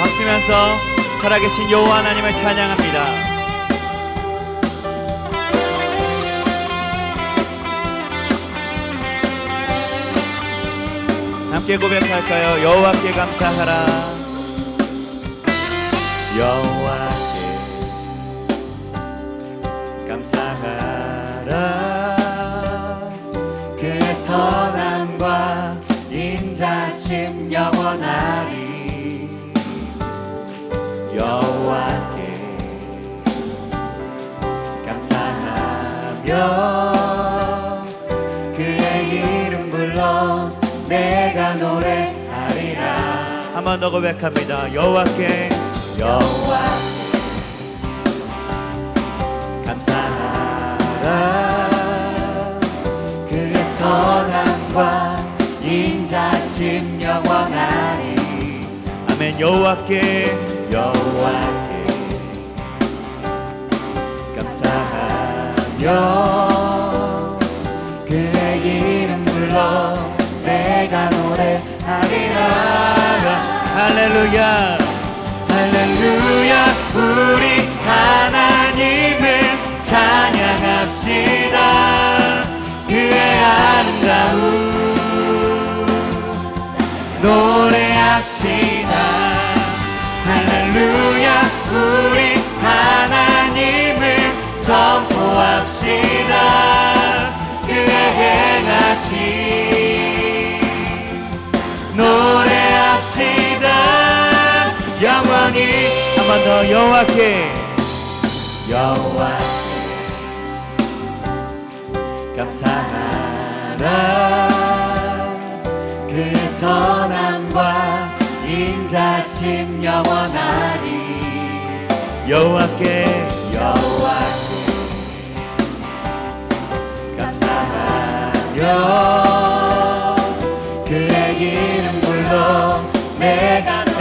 박수면서 살아계신 여호와 하나님을 찬양합니다. 함께 고백할까요? 여호와께 감사하라. 여호와 여호와께 감사하며 그의 이름 불러 내가 노래하리라. 한 번 더 고백합니다. 여호와께 여호와께 감사하라. 그의 선함과 인자심 영원하리. 아멘. 여호와께 여호와 께 감사하며 그의 이름 불러. 내가 노래하리라. 할렐루야. 할렐루야. 우리 하나님을 찬양합시다 여호와께. 여호와께 감사하라. 그 선함과 인자심 영원하리. 여호와께. 여호와께 감사하여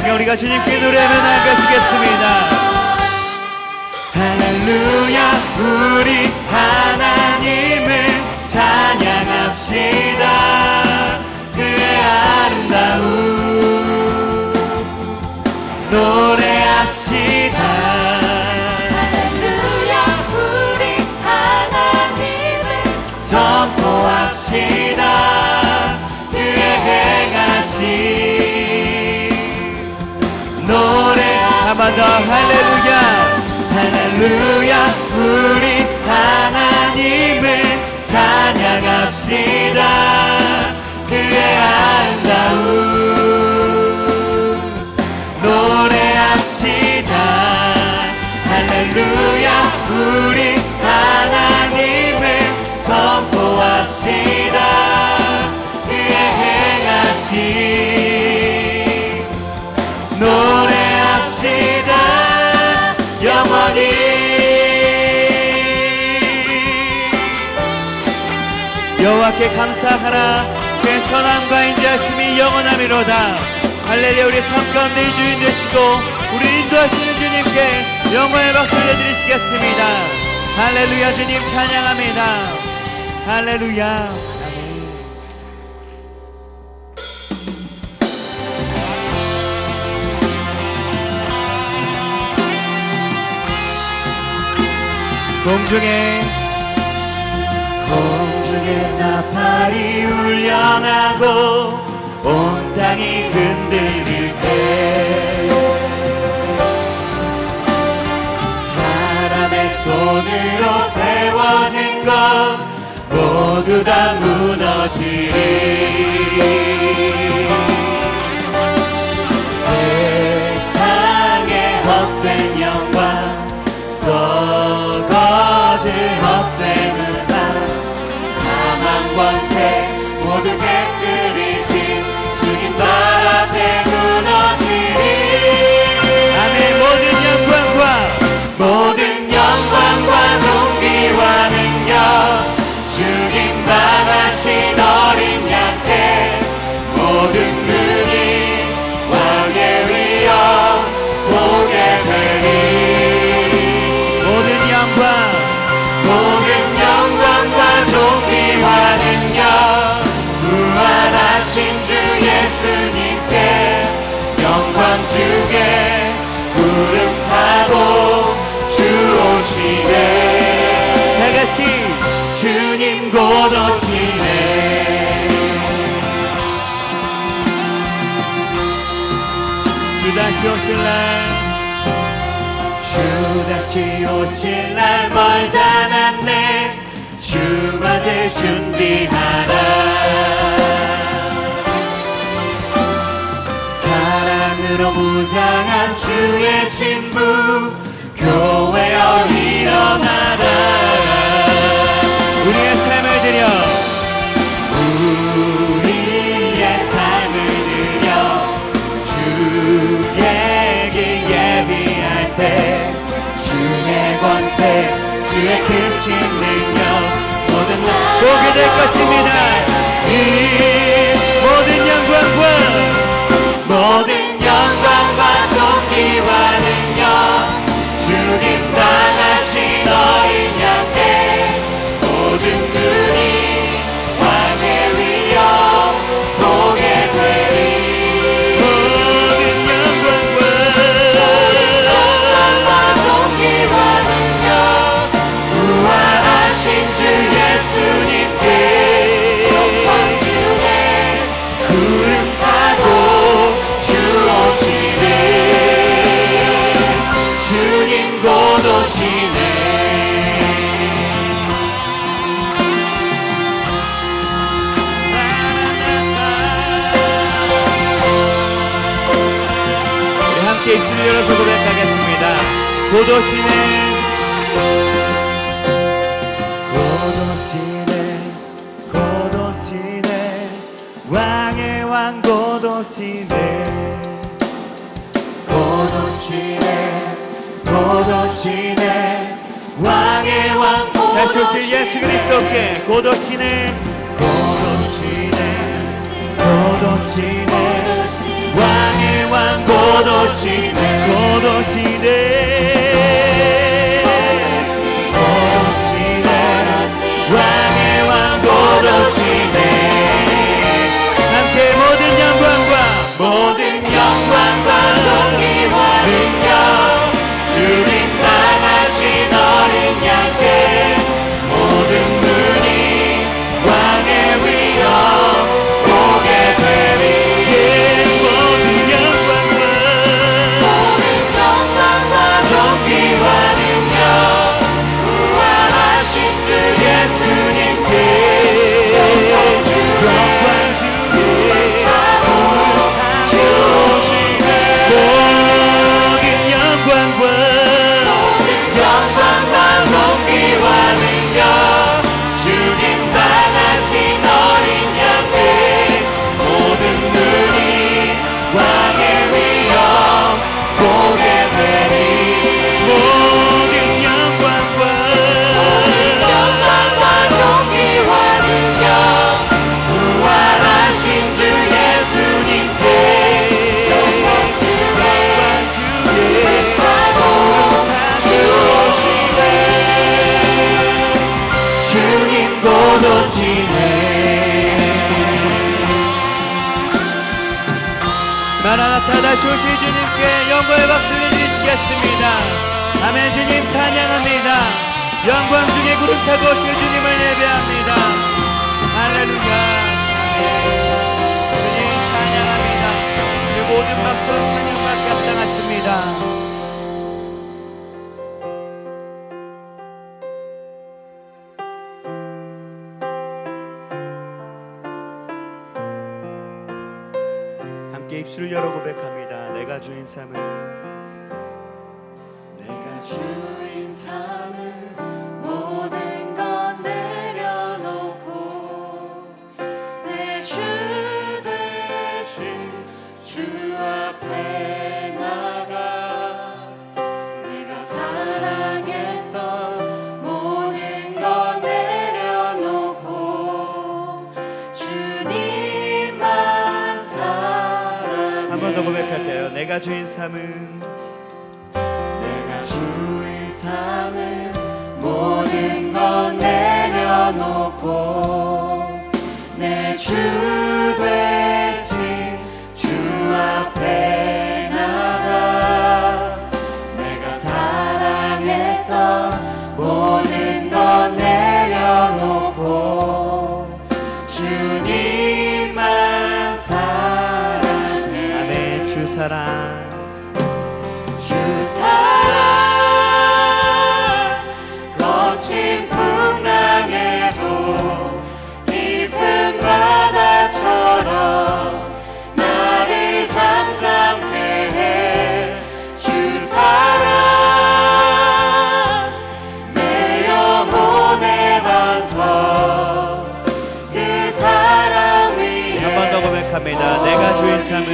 시간 우리가 주님께 노래하며 나아가시겠습니다. 할렐루야 우리 더 할렐루야. 할렐루야. 우리 하나님을 찬양합시다 여호와께 감사하라. 그의 선함과 인자심이 영원함이로다. 할렐루야 우리 삶 가운데 주인 되시고 우리 인도하시는 주님께 영광의 박수를 내드리시겠습니다. 할렐루야 주님 찬양합니다. 할렐루야. 공중에 공 중에 나팔이 울려나고 온 땅이 흔들릴 때. 사람의 손으로 세워진 것 모두 다 무너지리 곳오시네. 주 다시 오실 날 주 다시 오실 날 멀지 않았네. 주 맞을 준비하라. 사랑으로 무장한 주의 신부 교회 어일어나. 주의 크신 능력 모든 날 보게 될 것입니 열어서 고백하겠습니다. 오시네 곧 오시네 왕의 왕 오시네 곧 오시네 왕의 왕 다시 오실 예수 그리스도께 오시네 곧 오시네 왕의 왕곧 오시네 다시 오실 주님께 영광의 박수를 드리시겠습니다. 아멘. 주님 찬양합니다. 영광 중에 구름 타고 오실 주님을 예배합니다. 할렐루야. 주님 찬양합니다. 그 모든 박수와 찬양받기 합당하십니다 입술을 열어 고백합니다. 내가 주인 삶은 내가 주인 삶은 내가 주인 삶은 모든 건 내려놓고 내주대 삶을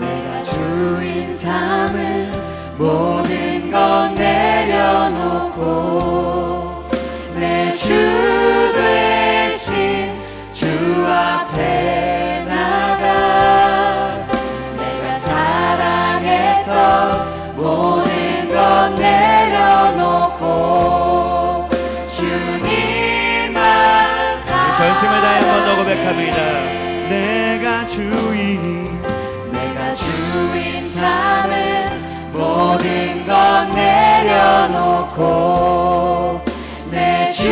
내가 주인 삶을 모든 건 내려놓고 내 주. 고백합니다. 내가 주인 내가 주인 삶은 모든 것 내려놓고 내 주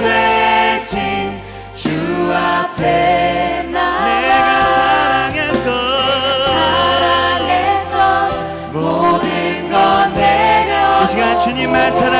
대신 주 앞에 나 내가 사랑했던 사랑했던 모든 것 내려놓고 주님만 사랑